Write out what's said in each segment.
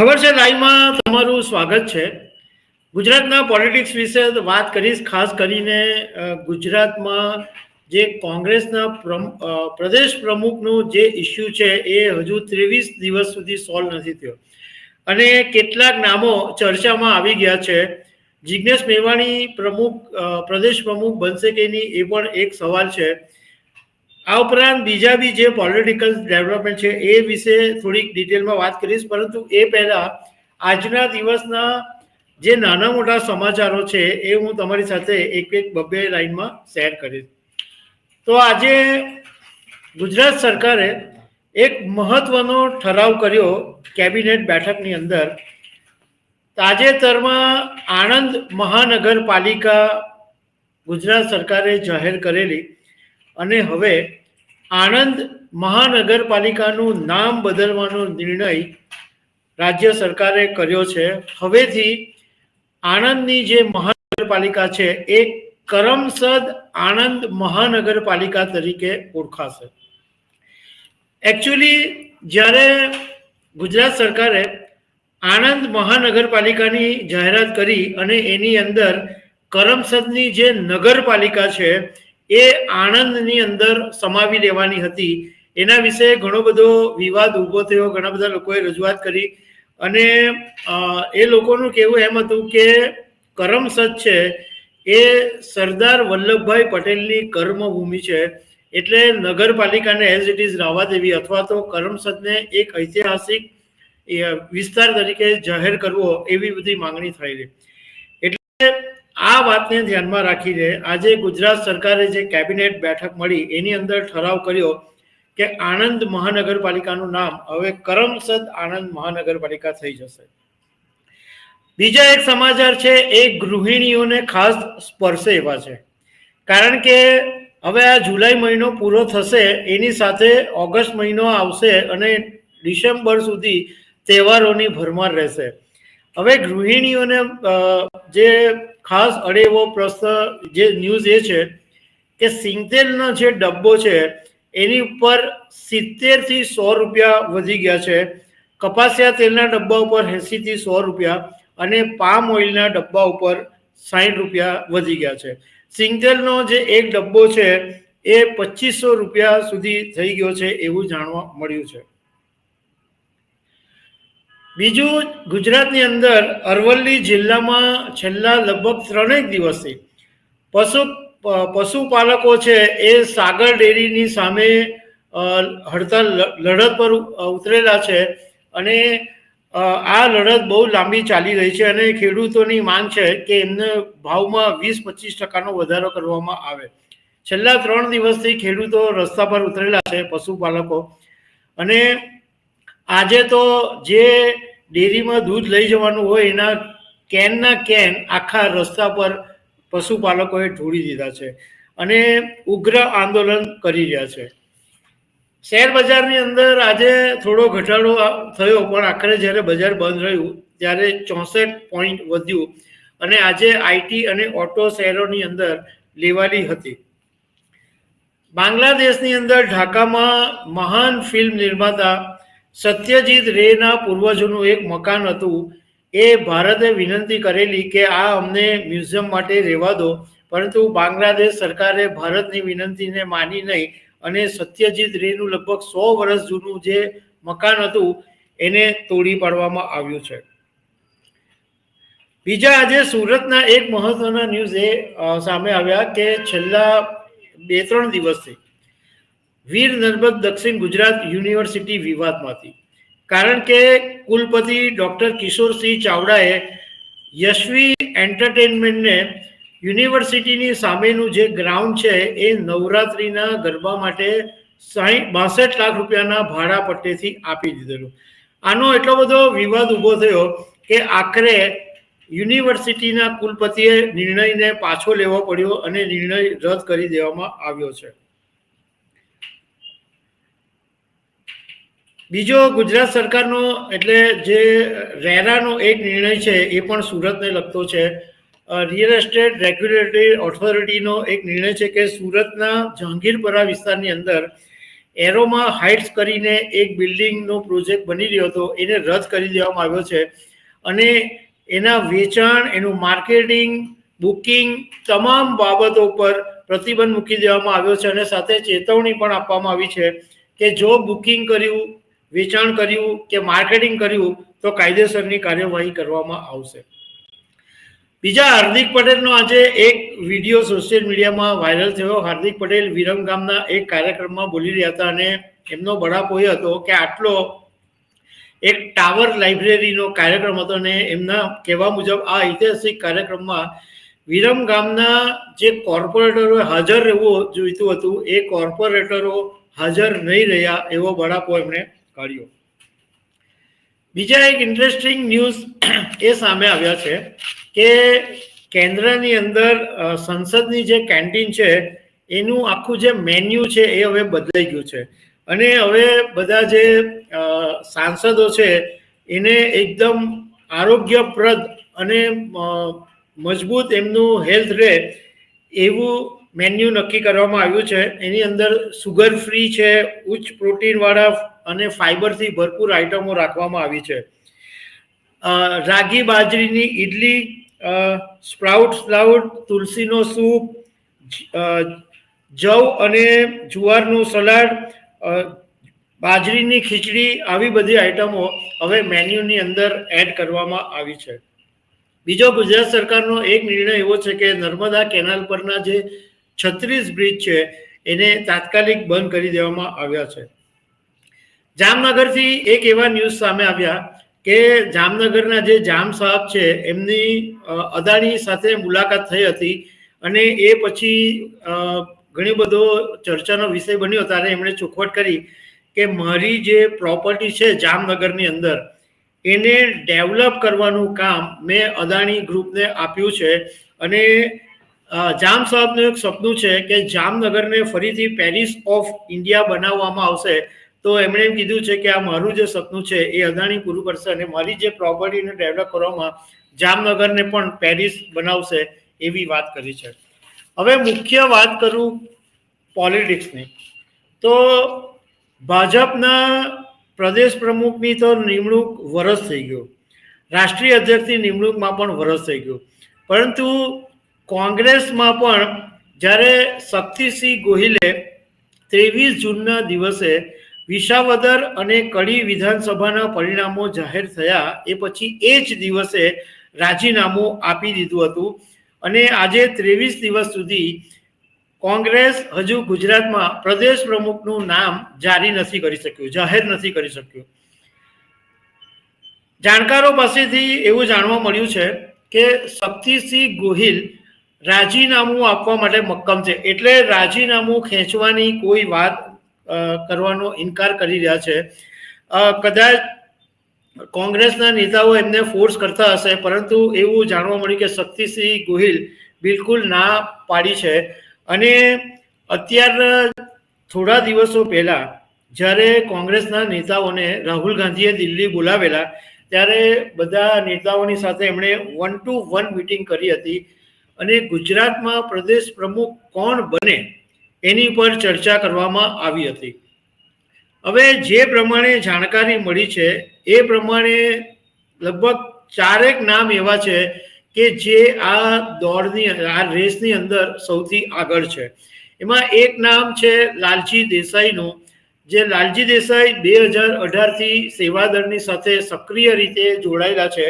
ખબર છે, લાઈવમાં તમારું સ્વાગત છે. ગુજરાતના પોલિટિક્સ વિશે વાત કરીશ, ખાસ કરીને ગુજરાતમાં જે કોંગ્રેસના પ્રદેશ પ્રમુખનું જે ઇસ્યુ છે, એ હજુ ત્રેવીસ દિવસ સુધી સોલ્વ નથી થયો. અને કેટલાક નામો ચર્ચામાં આવી ગયા છે. જિજ્ઞેશ મેવાણી પ્રમુખ પ્રદેશ પ્રમુખ બનશે કે નહીં, એ પણ એક સવાલ છે. આ ઉપરાંત બીજા બી જે પોલિટિકલ ડેવલપમેન્ટ છે, એ વિશે થોડીક ડિટેલમાં વાત કરીશ. પરંતુ એ પહેલા આજના દિવસના જે નાના મોટા સમાચારો છે, એ હું તમારી સાથે એક એક બબ્બે લાઈનમાં શેર કરીશ. તો આજે ગુજરાત સરકારે એક મહત્વનો ઠરાવ કર્યો કેબિનેટ બેઠકની અંદર. તાજેતરમાં આણંદ મહાનગરપાલિકા ગુજરાત સરકારે જાહેર કરેલી. અને હવે આણંદ મહાનગરપાલિકાનું નામ બદલવાનો નિર્ણય રાજ્ય સરકારે કર્યો છે. હવેથી આણંદની જે મહાનગરપાલિકા છે, એ કરમસદ આણંદ મહાનગરપાલિકા તરીકે ઓળખાશે. એકચ્યુઅલી જ્યારે ગુજરાત સરકારે આણંદ મહાનગરપાલિકાની જાહેરાત કરી અને એની અંદર કરમસદની જે નગરપાલિકા છે એ આણંદની અંદર સમાવી લેવાની હતી. એના વિશે ઘણો બધો વિવાદ ઊભો થયો. ઘણા બધા લોકોએ રજૂઆત કરી. અને એ લોકોનું કહેવું એમ હતું કે કરમસદ છે. એ સરદાર વલ્લભભાઈ પટેલની કર્મભૂમિ છે. એટલે નગરપાલિકાને એઝ ઇટ ઇઝ રાવા દેવી અથવા તો કરમસદને એક ઐતિહાસિક વિસ્તાર તરીકે જાહેર કરવો એવી બધી માંગણી થયેલી. એટલે આ વાતને ધ્યાનમાં રાખીને આજે ગુજરાત સરકારે જે કેબિનેટ બેઠક મળી, એની અંદર ઠરાવ કર્યો કે આણંદ મહાનગરપાલિકાનું નામ હવે કરમસદ આણંદ મહાનગરપાલિકા થઈ જશે. બીજા એક સમાચાર છે એ ગૃહિણીઓને ખાસ સ્પર્શે એવા છે. કારણ કે હવે આ જુલાઈ મહિનો પૂરો થશે, એની સાથે ઓગસ્ટ મહિનો આવશે અને ડિસેમ્બર સુધી તહેવારોની ભરમાર રહેશે. હવે ગૃહિણીઓને જે ખાસ અડે એવો પ્રશ્ન, જે ન્યૂઝ એ છે કે સિંગતેલનો જે ડબ્બો છે, એની ઉપર સિત્તેરથી સો રૂપિયા વધી ગયા છે. કપાસિયા તેલના ડબ્બા ઉપર એંસીથી સો રૂપિયા અને પામ ઓઇલના ડબ્બા ઉપર સાઠ રૂપિયા વધી ગયા છે. સિંગતેલનો જે એક ડબ્બો છે, એ પચીસો રૂપિયા સુધી થઈ ગયો છે એવું જાણવા મળ્યું છે. બીજું, ગુજરાતની અંદર અરવલ્લી જિલ્લામાં છેલ્લા લગભગ ત્રણેક દિવસથી પશુ પશુપાલકો છે એ સાગર ડેરીની સામે હડતાલ લડત પર ઉતરેલા છે અને આ લડત બહુ લાંબી ચાલી રહી છે અને ખેડૂતોની માંગ છે કે એમને ભાવમાં વીસ પચીસ ટકાનો વધારો કરવામાં આવે. છેલ્લા ત્રણ દિવસથી ખેડૂતો રસ્તા પર ઉતરેલા છે, પશુપાલકો. અને આજે તો જે ડેરીમાં દૂધ લઈ જવાનું હોય, એના કેનના કેન આખા રસ્તા પર પશુપાલકોએ ઢોળી દીધા છે અને ઉગ્ર આંદોલન કરી રહ્યા છે. શેર બજારની અંદર આજે થોડો ઘટાડો થયો, પણ આખરે જ્યારે બજાર બંધ રહ્યું, ત્યારે ચોસઠ પોઈન્ટ વધ્યું અને આજે આઈટી અને ઓટો શેરોની અંદર લેવાલી હતી. બાંગ્લાદેશની અંદર ઢાકામાં મહાન ફિલ્મ નિર્માતા સત્યજીત રેના પૂર્વજોનું એક મકાન હતું. એ ભારતે વિનંતી કરેલી કે આ અમને મ્યુઝિયમ માટે રહેવા દો, પરંતુ બાંગ્લાદેશ સરકારે ભારતની વિનંતીને માની નહીં અને સત્યજીત રેનું લગભગ સો વર્ષ જૂનું જે મકાન હતું, એને તોડી પાડવામાં આવ્યું છે. બીજા આજે સુરતના એક મહત્વના ન્યૂઝ એ સામે આવ્યા કે છેલ્લા બે ત્રણ દિવસથી વીર નર્મદ દક્ષિણ ગુજરાત યુનિવર્સિટી વિવાદમાંથી. કારણ કે કુલપતિ ડોક્ટર કિશોરસિંહ ચાવડાએ યશવી એન્ટરટેનમેન્ટને યુનિવર્સિટીની સામેનું જે ગ્રાઉન્ડ છે એ નવરાત્રિના ગરબા માટે સાહીઠ બાસઠ લાખ રૂપિયાના ભાડા પટ્ટેથી આપી દીધેલું. આનો એટલો બધો વિવાદ ઊભો થયો કે આખરે યુનિવર્સિટીના કુલપતિએ નિર્ણયને પાછો લેવો પડ્યો અને નિર્ણય રદ કરી દેવામાં આવ્યો છે. બીજો ગુજરાત સરકારનો એટલે જે રેરાનો એક નિર્ણય છે એ પણ સુરતને લગતો છે. રિયલ એસ્ટેટ રેગ્યુલેટરી ઓથોરિટીનો એક નિર્ણય છે કે સુરતના જહાંગીરપરા વિસ્તારની અંદર એરોમાં હાઇટ્સ કરીને એક બિલ્ડિંગનો પ્રોજેક્ટ બની રહ્યો હતો, એને રદ કરી દેવામાં આવ્યો છે. અને એના વેચાણ, એનું માર્કેટિંગ, બુકિંગ તમામ બાબતો પર પ્રતિબંધ મૂકી દેવામાં આવ્યો છે અને સાથે ચેતવણી પણ આપવામાં આવી છે કે જો બુકિંગ કર્યું વેચાણ કર્યું કે માર્કેટિંગ કર્યું તો કાયદેસરની કાર્યવાહી કરવામાં આવશે. બીજા હાર્દિક પટેલનો આજે એક વીડિયો સોશિયલ મીડિયામાં વાયરલ થયો. હાર્દિક પટેલ વિરમ ગામના એક કાર્યક્રમમાં બોલી રહ્યા હતા અને એમનો બળાપો એ હતો કે આટલો એક ટાવર લાઇબ્રેરીનો કાર્યક્રમ હતો અને એમના કહેવા મુજબ આ ઐતિહાસિક કાર્યક્રમમાં વિરમ ગામના જે કોર્પોરેટરો હાજર રહેવું જોઈતું હતું, એ કોર્પોરેટરો હાજર નહીં રહ્યા એવો બળાપો એમણે કાઢ્યો બીજા એક ઇન્ટરેસ્ટિંગ ન્યૂઝ એ સામે આવ્યા છે કે કેન્દ્રની અંદર સંસદની જે કેન્ટીન છે, એનું આખું જે મેન્યુ છે એ હવે બદલાઈ ગયું છે. અને હવે બધા જે સાંસદો છે, એને એકદમ આરોગ્યપ્રદ અને મજબૂત એમનું હેલ્થ રહે એવું મેન્યુ નક્કી કરવામાં આવ્યું છે. એની અંદર સુગર ફ્રી છે, ઉચ્ચ પ્રોટીનવાળા અને ફાઈબરથી ભરપૂર આઇટમો રાખવામાં આવી છે. રાગી બાજરીની ઈડલી સ્પ્રાઉટ સ્પ્રાઉટ તુલસીનો સૂપ જવ અને જુવારનું સલાડ બાજરીની ખીચડી આવી બધી આઇટમો હવે મેન્યુની અંદર એડ કરવામાં આવી છે. બીજો ગુજરાત સરકારનો એક નિર્ણય એવો છે કે નર્મદા કેનાલ પરના જે છત્રીસ બ્રિજ છે, એને તાત્કાલિક બંધ કરી દેવામાં આવ્યા છે. જામનગરથી એક એવા ન્યૂઝ સામે આવ્યા કે જામનગરના જે જામ સાહેબ છે, એમની અદાણી સાથે મુલાકાત થઈ હતી અને એ પછી ઘણી બધો ચર્ચાનો વિષય બન્યો ત્યારે એમણે ચોખવટ કરી કે મારી જે પ્રોપર્ટી છે જામનગરની અંદર, એને ડેવલપ કરવાનું કામ મેં અદાણી ગ્રુપને આપ્યું છે અને જામ સાહેબનું એક સપનું છે કે જામનગરને ફરીથી પેરિસ ઓફ ઇન્ડિયા બનાવવામાં આવશે. તો એમણે એમ કીધું છે કે આ મારું જે સપનું છે એ અદાણી પૂરું કરશે અને મારી જે પ્રોપર્ટીને ડેવલપ કરવામાં જામનગરને પણ પેરિસ બનાવશે એવી વાત કરી છે. હવે મુખ્ય વાત કરું પોલિટિક્સની. તો ભાજપના પ્રદેશ પ્રમુખની તો નિમણૂક વરસ થઈ ગયો. રાષ્ટ્રીય અધ્યક્ષની નિમણૂકમાં પણ વરસ થઈ ગયું. પરંતુ કોંગ્રેસમાં પણ જ્યારે શક્તિસિંહ ગોહિલે ત્રેવીસ જૂનના દિવસે વિસાવદર અને કડી વિધાનસભાના પરિણામો જાહેર થયા, એ પછી એ જ દિવસે રાજીનામું આપી દીધું હતું. અને આજે ત્રેવીસ દિવસ સુધી કોંગ્રેસ હજુ ગુજરાતમાં પ્રદેશ પ્રમુખનું નામ જારી નથી કરી શક્યું, જાહેર નથી કરી શક્યું. જાણકારો પાસેથી એવું જાણવા મળ્યું છે કે શક્તિસિંહ ગોહિલ રાજીનામું આપવા માટે મક્કમ છે. એટલે રાજીનામું ખેંચવાની કોઈ વાત કરવાનો ઇનકાર કરી રહ્યા છે. કદાચ કોંગ્રેસના નેતાઓ એમને ફોર્સ કરતા હશે, પરંતુ એવું જાણવા મળ્યું કે શક્તિસિંહ ગોહિલ બિલકુલ ના પાડી છે. અને અત્યાર થોડા દિવસો પહેલા જ્યારે કોંગ્રેસના નેતાઓને રાહુલ ગાંધીએ દિલ્હી બોલાવેલા, ત્યારે બધા નેતાઓની સાથે એમણે વન ટુ વન મિટિંગ કરી હતી. અને ગુજરાતમાં પ્રદેશ પ્રમુખ કોણ બને એની પર ચર્ચા કરવામાં આવી હતી. હવે જે પ્રમાણે જાણકારી મળી છે, એ પ્રમાણે લગભગ ચારેક નામ એવા છે કે જે આ દોડની, આ રેસની અંદર સૌથી આગળ છે. એમાં એક નામ છે લાલજી દેસાઈનું, જે લાલજી દેસાઈ બે હજાર અઢારથી સેવાદળની સાથે સક્રિય રીતે જોડાયેલા છે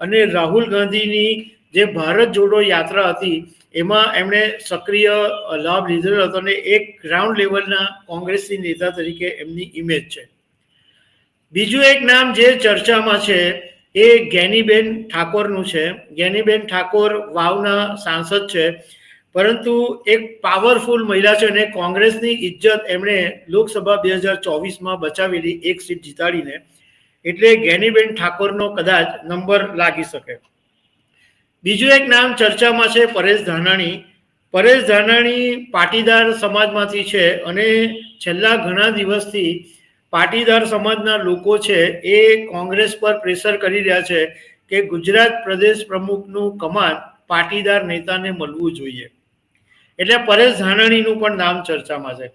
અને રાહુલ ગાંધીની જે ભારત જોડો યાત્રા હતી, એમાં એમણે સક્રિય લાભ લીધેલો હતો અને એક ગ્રાઉન્ડ લેવલના કોંગ્રેસની નેતા તરીકે એમની ઇમેજ છે. બીજું એક નામ જે ચર્ચામાં છે, એ જ્ઞાનીબેન ઠાકોરનું છે. જ્ઞાનીબેન ઠાકોર વાવના સાંસદ છે, પરંતુ એક પાવરફુલ મહિલા છે અને કોંગ્રેસની ઇજ્જત એમણે લોકસભા બે હજાર ચોવીસમાં બચાવેલી, એક સીટ જીતાડીને. એટલે જ્ઞાનીબેન ઠાકોરનો કદાચ નંબર લાગી શકે. બીજું એક નામ ચર્ચામાં છે પરેશ ધાનાણી. પરેશ ધાનાણી પાટીદાર સમાજમાંથી છે અને છેલ્લા ઘણા દિવસથી પાટીદાર સમાજના લોકો છે એ કોંગ્રેસ પર પ્રેશર કરી રહ્યા છે કે ગુજરાત પ્રદેશ પ્રમુખનું કમાન પાટીદાર નેતાને મળવું જોઈએ. એટલે પરેશ ધાનાણીનું પણ નામ ચર્ચામાં છે.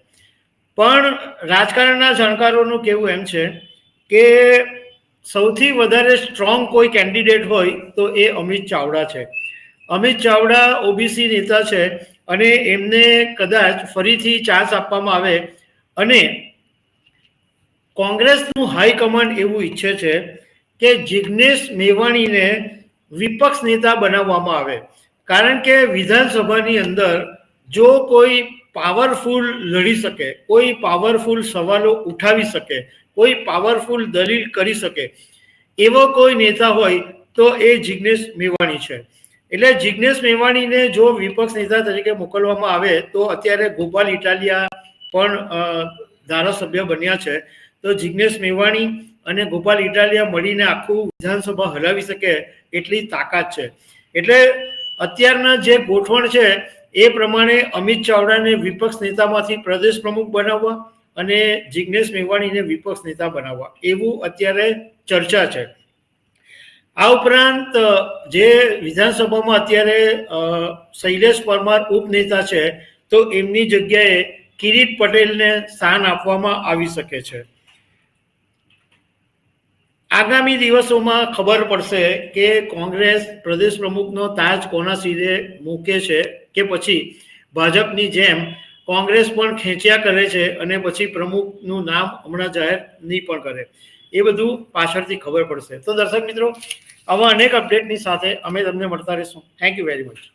પણ રાજકારણના જાણકારોનું કહેવું એમ છે કે સૌથી વધારે સ્ટ્રોંગ કોઈ કેન્ડિડેટ હોય તો એ અમિત ચાવડા છે. અમિત ચાવડા ઓબીસી નેતા છે અને એમને કદાચ ફરીથી ચાન્સ આપવામાં આવે અને કોંગ્રેસનું હાઈકમાન્ડ એવું ઈચ્છે છે કે જિગ્નેશ મેવાણીને વિપક્ષ નેતા બનાવવામાં આવે. કારણ કે વિધાનસભાની અંદર જો કોઈ પાવરફુલ લડી શકે, કોઈ પાવરફુલ સવાલો ઉઠાવી શકે કોઈ પાવરફુલ દલીલ કરી શકે. એવો કોઈ નેતા હોય તો એ જિગ્નેશ મેવાણી છે. એટલે જિગ્નેશ મેવાણીને જો વિપક્ષ નેતા તરીકે મોકલવામાં આવે તો અત્યારે ગોપાલ ઇટાલિયા પણ ધારાસભ્ય બન્યા છે. તો જિગ્નેશ મેવાણી અને ગોપાલ ઇટાલિયા મળીને આખું વિધાનસભા હલાવી શકે એટલી તાકાત છે. એટલે અત્યારના જે ગોઠવણ છે એ પ્રમાણે અમિત ચાવડાને વિપક્ષ નેતામાંથી પ્રદેશ પ્રમુખ બનાવવા અને જિગ્નેશ મેવાણીને વિપક્ષ નેતા બનાવવા. એવું અત્યારે ચર્ચા છે. આ ઉપરાંત જે વિધાનસભામાં અત્યારે શૈલેષ પરમાર ઉપનેતા છે, તો એમની જગ્યાએ કિરીટ પટેલને સ્થાન આપવામાં આવી શકે છે. આગામી દિવસોમાં ખબર પડશે કે કોંગ્રેસ પ્રદેશ પ્રમુખનો તાજ કોના સિરે મૂકે છે કે પછી ભાજપની જેમ કોંગ્રેસ પણ ખેંચ્યા કરે છે અને પછી પ્રમુખનું નામ હમણાં જાહેર નહીં પણ કરે. એ બધું પાછળથી ખબર પડશે. તો દર્શક મિત્રો, આવા અનેક અપડેટની સાથે અમે તમને મળતા રહીશું. Thank you very much